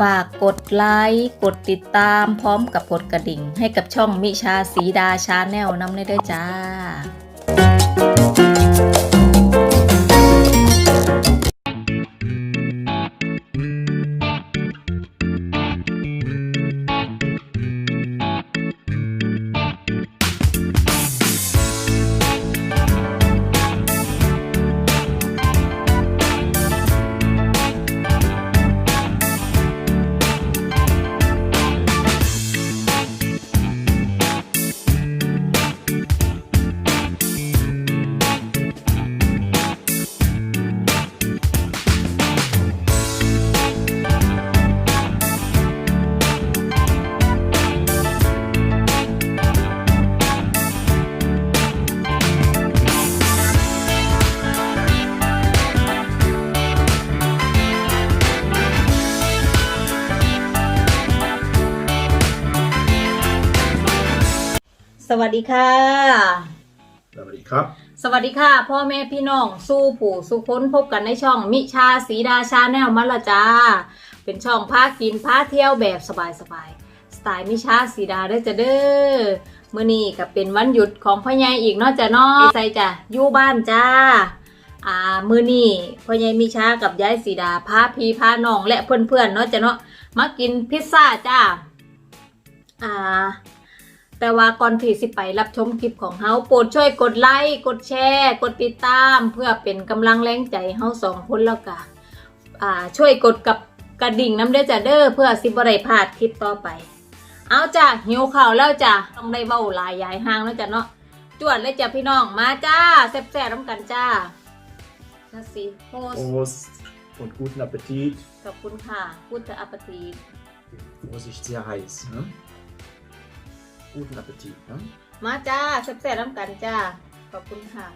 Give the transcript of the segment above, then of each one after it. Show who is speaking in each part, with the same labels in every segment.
Speaker 1: ฝากกดไลค์กดติดตามพร้อมกับกดกระดิ่ง ให้กับช่องมิชาสีดาชาแนลน้ำได้ด้วยจ้า วัสดีค่ะ
Speaker 2: สวัสดีครับ
Speaker 1: สวัสดีค่ะ พ่อแม่พี่น้องสู้ผู้สุค้นพบกันในช่องมิชาสีดาชาแนลมาละจ้า เป็นช่องพากินพาเที่ยวแบบสบายๆสไตล์มิชาสีดาได้อจะเด้อมื่อนี้ก็เป็นวันหยุดของพ่อใหญ่อีกเนอกจากนอใส่จ้ะอยู่บ้านจ้าอ่ามื่อนี้พ่อใหญ่มิชากับยายสีดาพาพี่พาน้องและเพื่อนๆเนาะจ้ะเนาะมากินพิซซ่าจ้าอ่า แต่ว่าก่อนที่สิไปรับชมคลิปของเฮาโปรดช่วยกดไลค์กดแชร์ กดติดตาม เพื่อเป็นกำลังแรงใจเฮาสองคนแล้วก็อ่าช่วยกดกับกระดิ่งน้ำเด้อจ้ะเด้อเพื่อสิบ่ได้พลาดคลิปต่อไป เอาจ้ะหิวข้าวแล้วจ้ะต้องได้เว้าหลายยายห่างแล้วจ้ะเนาะจวดเลยจ้ะพี่น้องมาจ้าแซ่บๆน้ำกันจ้านาสิโฮส
Speaker 2: Prost und guten Appetit.
Speaker 1: ขอบคุณค่ะพูดแต่อัปตี
Speaker 2: Vorsicht, sehr heiß. Ne? Guten Appetit. Ne?
Speaker 1: มาจ้าแซ่บๆน้ำกันจ้า ขอบคุณค่ะ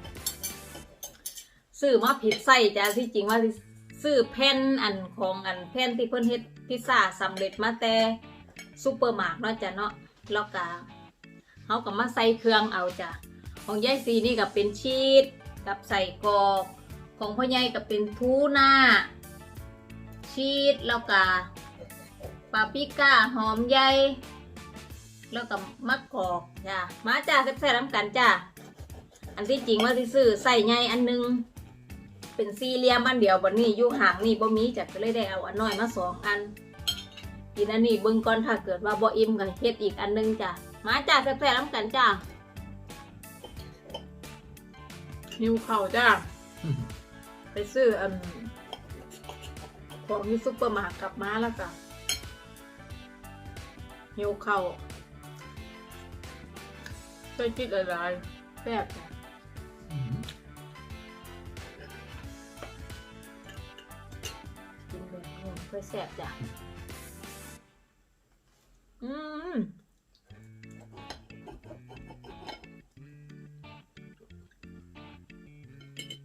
Speaker 1: ซื้อมาผิดไส้จ้าที่จริงว่าสิซื้อแผ่นอันของอันแผ่นที่เพิ่นเฮ็ดพิซซ่าสำเร็จมาแต่ซูเปอร์มาร์ทเนาะจ้ะเนาะแล้วก็เฮาก็มาใส่เครื่องเอาจ้ะของยายซีนี่ก็เป็นชีสกับใส่กรอกของพ่อใหญ่ก็เป็นทูน่าชีสแล้วก็ปาปริก้าหอมใหญ่ แล้วก็มะกอกจ้ามาจ้าแซ่บๆน้ำกันจ้าอันที่จริงว่าที่ซื้อใส่ใหญ่อันหนึงเป็นสี่เหลี่ยมอันเดียวบันนี้อยู่ห่างนี่บ่มีจ้ะก็เลยได้เอาอันน้อยมาสองอันกินอันนี้เบิ่งก่อนถ้าเกิดว่าบ่อิ่มก็เฮ็ดอีกอันหนึงจ้ะมาจ้าแซ่บๆน้ำกันจ้าหิวข้าวจ้าไปซื้ออันของที่ซุปเปอร์มาร์ทกลับมาแล้วจ้ะหิวข้า วเคยคิดอะไรแซ่บกินแบบนี้ค่อยแซ่บจ้ะ อืม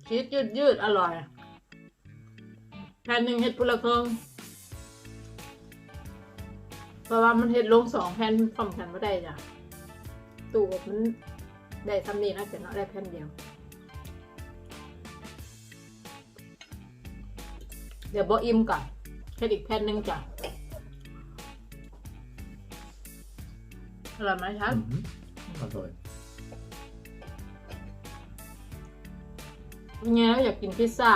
Speaker 1: ชีสยืดยืดอร่อย แผ่นหนึ่งเห็ดพุละเครื่องเพราะว่ามันเห็ดลงสองแผ่นพร้อมกันไม่ได้จ้ะ ตู้อบมันได้ทำนี้นะแต่เนาะได้แผ่นเดียว เดี๋ยวบออิ่มก่อนแค่อีกแผ่นหนึ่งจ้ะอร่อยไหมครับ
Speaker 2: Mhm. Ah, toll.
Speaker 1: เงี้ยอยากกินพิซซ่า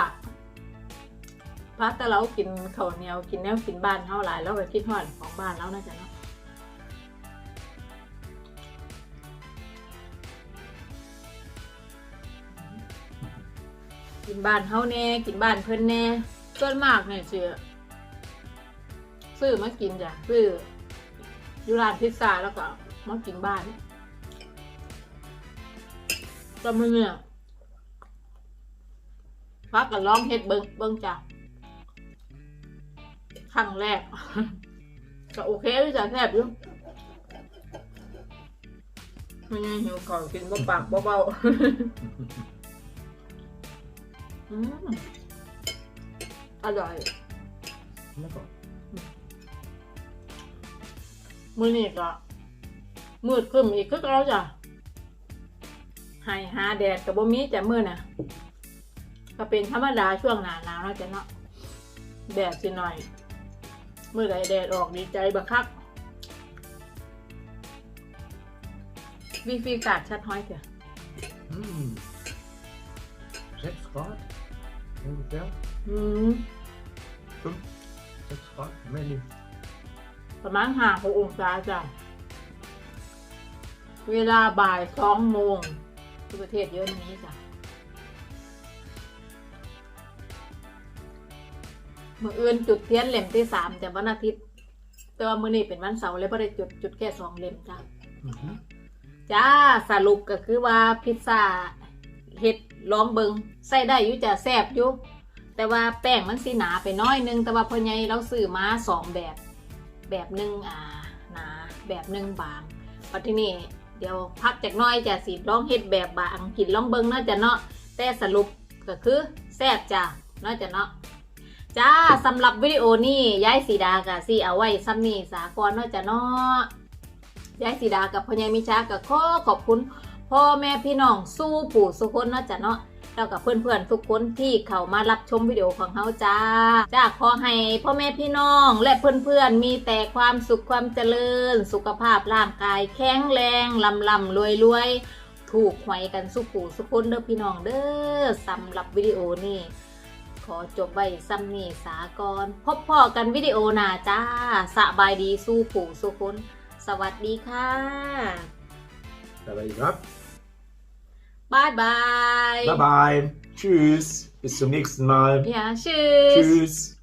Speaker 1: พาแต่เรากินข้าวเหนียวกินแนวกินบ้านเท่าหลายแล้วไปคิดฮอดของบ้านแล้วนะจ๊ะเนาะ กินบ้านเฮาแน่กินบ้านเพิ่นแน่ส่วนมากเนี่ยเชื่อซื้อมากินจ้ะซื้ออยู่ร้านพิซซ่าแล้วก็มากินบ้านก็ไม่เนี่ยพักกันร้องเฮ็ดเบิ้งเบิ้งจ้ะครั้งแรก ก็โอเคเลยจ้ะแซ่บอยู่ไม่งั้นหิวก่อนกินบ่ปากเบา อืมอร่อย
Speaker 2: Lecker.
Speaker 1: มือนี่ก็มืดขึ้นอีกคือเราจ้ะให้หาแดดกับบ่มีจ้ะมือน่ะก็เป็นธรรมดาช่วงหน้าหนาวเนาะจ้ะเนาะแดดสิหน่อยเมื่อไรแดดออกดีใจบักคักวีฟีกาดชัดห้อยเถอะ
Speaker 2: Mm. Sechs Grad ungefähr.
Speaker 1: อืม
Speaker 2: Fünf, sechs Grad. Mehr nicht.
Speaker 1: ประมาณห้าหกองศาจ้ะ เวลาบ่ายสองโมงที่ประเทศเยอะนี้จ้ะมื่ออื่นจุดเทียนเล่มที่สามแต่วันอาทิตย์ แต่ว่ามื้อนี้เป็นวันเสาร์เลยไม่ได้จุดจุดแค่สองเล่มจ้ะ
Speaker 2: Mhm.
Speaker 1: จ้าสรุปก็คือว่าพิซซ่า เห็ดลองเบิงใส่ได้อยู่จะแซ่บอยู่แต่ว่าแป้งมันสีหนาไปน้อยนึง แต่ว่าพ่อใหญ่เราซื้อมาสองแบบ แบบหนึ่งอ่าหนาแบบหนึ่งบางปัจจุนี้เดี๋ยวพักจากน้อยจะสีลองเห็ดแบบบางกินลองเบิงเนาจะเนาะแต่สรุปก็คือแซ่บจ้ะเนาจะเนาะจ้าสำหรับวิดีโอนี้ย้ายสีดากะสีเอาไว้ซ้ำนี่สากรเนาจะเนาะย้ายสีดากับพอใหญ่มิชากับขอขอบคุณ พ่อแม่พี่น้องสู้ปู่สุคนเนาะจ้ะเนาะแล้วกับเพื่อนๆทุกคนที่เข้ามารับชมวิดีโอของเฮาจ้าจ้าขอให้พ่อแม่พี่น้องและเพื่อนๆมีแต่ความสุขความเจริญ สุขภาพร่างกายแข็งแรงลำลำรวยรวยถูกหวยกันสุขปู่สุคนเด้อพี่น้องเด้อสำหรับวิดีโอนี้ขอจบไว้ซ้ำนี่สากรพบพ่อกันวิดีโอหน้าจ้าสบายดีสู้ปู่สุคนสวัสดีค่ะ
Speaker 2: Da war ich ab.
Speaker 1: บายบาย
Speaker 2: Bye bye. Tschüss. Bis zum nächsten Mal.
Speaker 1: Ja, tschüss.
Speaker 2: Tschüss.